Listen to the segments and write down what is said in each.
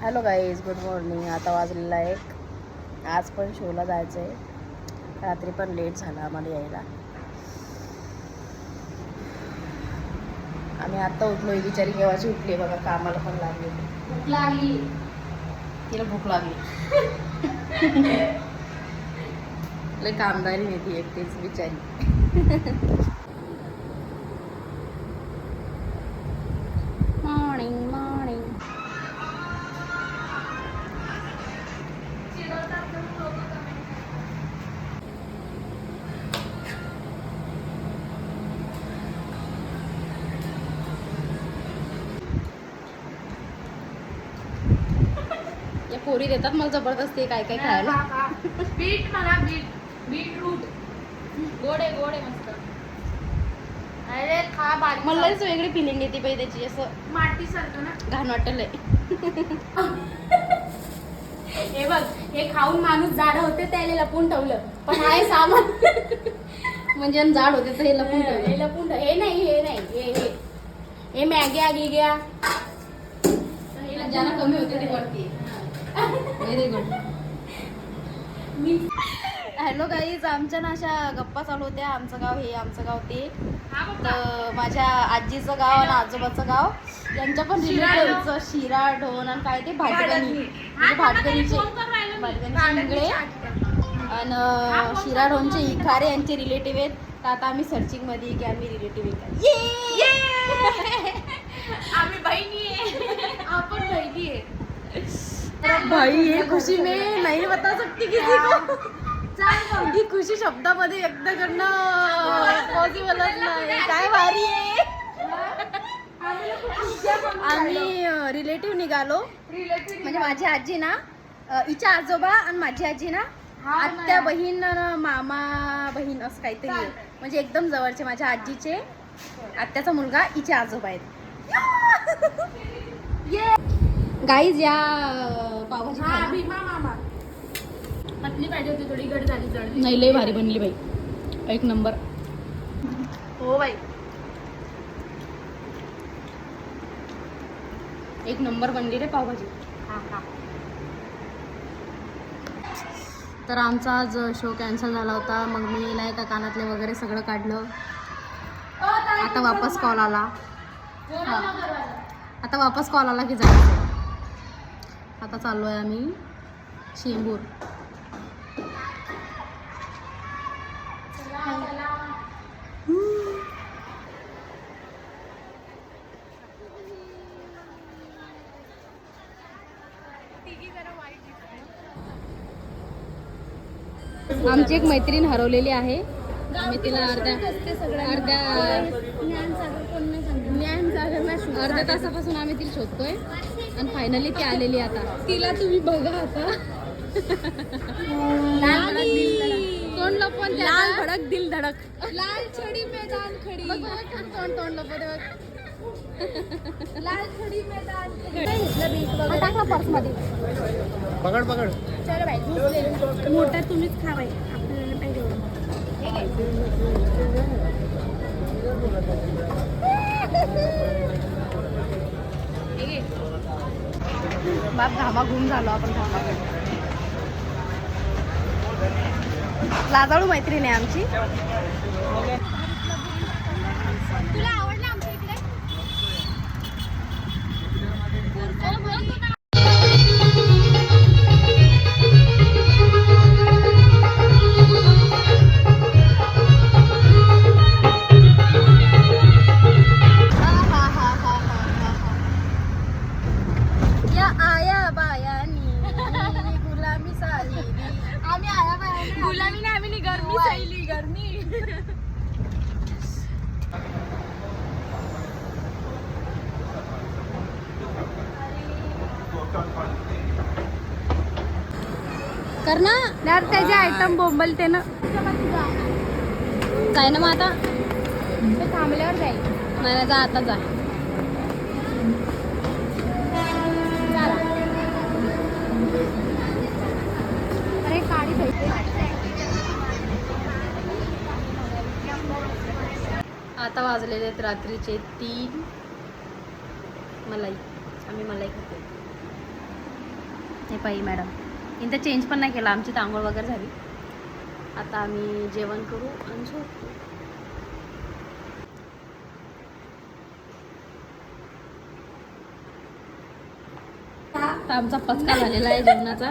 Hello guys good morning आता वाजलेला आहे एक. आज पण शोला जायचं आहे रात्री पण लेट झाला आम्हाला यायला. आम्ही आता उठलो बिचारी केव्हाची उठली बघा कामाला पण लागली. भूक लागली. तिला भूक लागली. लय कामदारी नाही ती एकटीच बिचारी. पोरी देतात मला जबरदस्ती काय काय खायला. बीट मला बीट. बीट रूट गोड आहे गोड आहे मस्त. अरे खा बारीक मला लयच वेगळी फिलिंग येते पाहिजे त्याची असं माटी सारखं ना. घाण वाटलंय हे बघ हे खाऊन माणूस जाड होते त्याला लपून ठेवलं. पण आहे सामान. म्हणजे जाड होते तर हे लपून हे ठेवलं. लपून ठेव. हे नाही हे नाही हे हे. हे मॅग्या गिग्या ज्यांना कमी होते ते वरती. व्हेरी गुड मी हॅलो गाईज आमच्या ना अशा गप्पा चालू होत्या. आमचं गाव हे आमचं गाव ते. तर माझ्या आजीचं गाव आणि आजोबाचं गाव यांच्या पण शिरा रिलेटिव्हचं शिरा ढोण आणि काय ते भाटगणी. म्हणजे भाटगणीचे. भाटगणीचे इंगळे. आणि शिरा ढोणचे इखारे यांचे रिलेटिव्ह आहेत. तर आता आम्ही सर्चिंगमध्ये आहे की आम्ही रिलेटिव्ह आहे ये! आम्ही बहिणी आहे. आपण बहिणी आहे. भाई ये खुशी में नहीं बता सकती किसी को. ही खुशी शब्दामध्ये व्यक्त करणं पॉसिबलच नाही. काय भारी आहे. आम्ही रिलेटिव्ह निघालो. म्हणजे माझी आजी ना हिच्या आजोबा आणि माझी आजी ना. आत्या बहीण मामा बहीण असं काहीतरी. आहे. म्हणजे एकदम जवळचे माझ्या आजीचे. आत्याचा मुलगा हिचे आजोबा आहेत. गाईज या पावभाजी हा खायला. भीमा मामा पतली पाहिजे होती थोडी गड झाली जड नाही लय भारी बनली बाई. एक नंबर. हो बाई. एक नंबर बनली रे पावभाजी. हा हा. तर आमचा आज शो कॅन्सल झाला होता. मग मी नाही का कानातले वगैरे सगळं काढलं. आता वापस कॉल आला. हा. आता वापस कॉल आला की जायचं. आता चाललो आहे आम्ही शेंबूर. आमची एक मैत्रीण हरवलेली आहे. आम्ही तिला अर्ध्या अर्ध्या अर्ध्या तासापासून आम्ही तिला शोधतोय. आणि फायनली ती आलेली आता. तिला तुम्ही बघा आता. तोंड लपवून लाल भडक दिल धडक. लाल छडी मैदान खडी. तोंड तोंड लपवते बघ. लाल छडी मैदान टाकला पर्समध्ये. पकड पकड. चलो बाई. मोठा तुम्हीच खा बाई. बाप घामा घुम झालो आपण घामाकडे लाजाळू मैत्रीण आहे आमची. तुला आवडलं आमच्या इकडे? आया बायानी गुलामी साली आम्ही आया बाया गुलामी नाही आम्ही गरमी सैली गरमी. कर ना यार त्याचे आयटम बोंबलते ना. काय ना मग आता? थांबल्यावर जाईल. नाही, जा आता जा. आता वाजलेले आहेत रात्रीचे तीन. मलाई. आम्ही मलाई खातो हे पाहिजे मॅडम. इथं चेंज पण नाही केला. आमची तांघोळ वगैरे झाली. आता आम्ही जेवण करू आणि झोपू. आता आमचा पचका झालेला आहे जेवणाचा.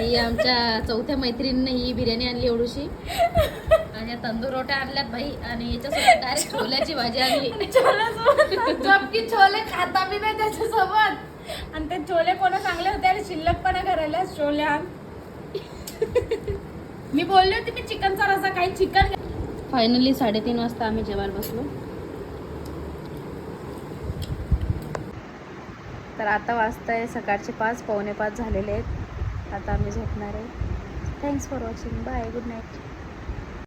ही आमच्या चौथ्या मैत्रिणीने ही बिर्याणी आणली एवढीशी. आणि या तंदूर रोट्या आणल्यात भाई आणि याच्यासोबत डायरेक्ट छोल्याची भाजी आणली. जबकी छोले खाता बी नाही त्याच्यासोबत. आणि ते छोले कोणा चांगले होते आणि शिल्लकपणा करायला छोल्या मी बोलले होते मी चिकनचा रसा काही चिकन फायनली साडेतीन वाजता आम्ही जेवायला बसलो. तर आता वाजताय सकाळचे पाच पावणे पाच झालेले आहेत. आता आम्ही झोपणार आहे. Thanks for watching bye good night